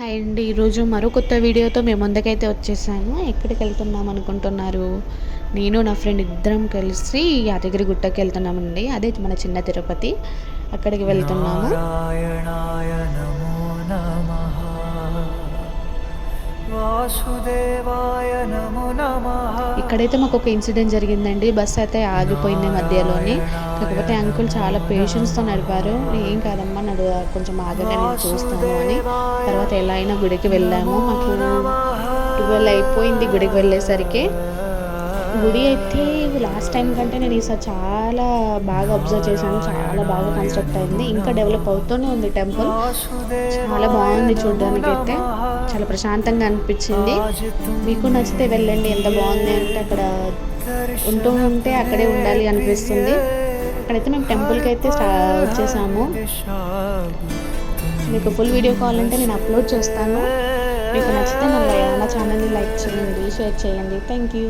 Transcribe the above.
Hi అండి. ఈరోజు మరో కొత్త వీడియోతో మేము ముందుకైతే వచ్చేసాను ఎక్కడికి వెళ్తున్నాం అనుకుంటున్నారు? నేను నా ఫ్రెండ్ ఇద్దరం కలిసి యాదగిరి గుట్టకి వెళ్తున్నామండి. అదే మన చిన్న తిరుపతి. అక్కడికి వెళ్తున్నాము. నమో. వాసుదేవాయ నమో నమః. ఇక్కడైతే మాకు ఒక ఇన్సిడెంట్ జరిగిందండి. బస్ అయితే ఆగిపోయింది మధ్యలోనే. కాకపోతే అంకుల్ చాలా పేషెన్స్తో నడిపారు. ఏం కాదమ్మా నడు కొంచెం ఆగగా నేను చూస్తాను అని. తర్వాత ఎలా అయినా గుడికి వెళ్ళాము. మాకు ట్వెల్వ్ అయిపోయింది గుడికి వెళ్ళేసరికి. గుడి అయితే లాస్ట్ టైం కంటే నేను ఈసారి చాలా బాగా అబ్జర్వ్ చేశాను. చాలా బాగా కన్స్ట్రక్ట్ అయింది. ఇంకా డెవలప్ అవుతూనే ఉంది టెంపుల్. చాలా బాగుంది చూడడానికి అయితే చాలా ప్రశాంతంగా అనిపించింది. మీకు నచ్చితే వెళ్ళండి ఎంత బాగుంది అంటే అక్కడ ఉంటూ ఉంటే అక్కడే ఉండాలి అనిపిస్తుంది. అక్కడైతే మేము టెంపుల్కి అయితే వచ్చేసాము. మీకు ఫుల్ వీడియో కాల్ అంటే నేను అప్లోడ్ చేస్తాను. మీకు నచ్చితే నా లై- నా ఛానల్ని లైక్ చేయండి షేర్ చేయండి. Thank you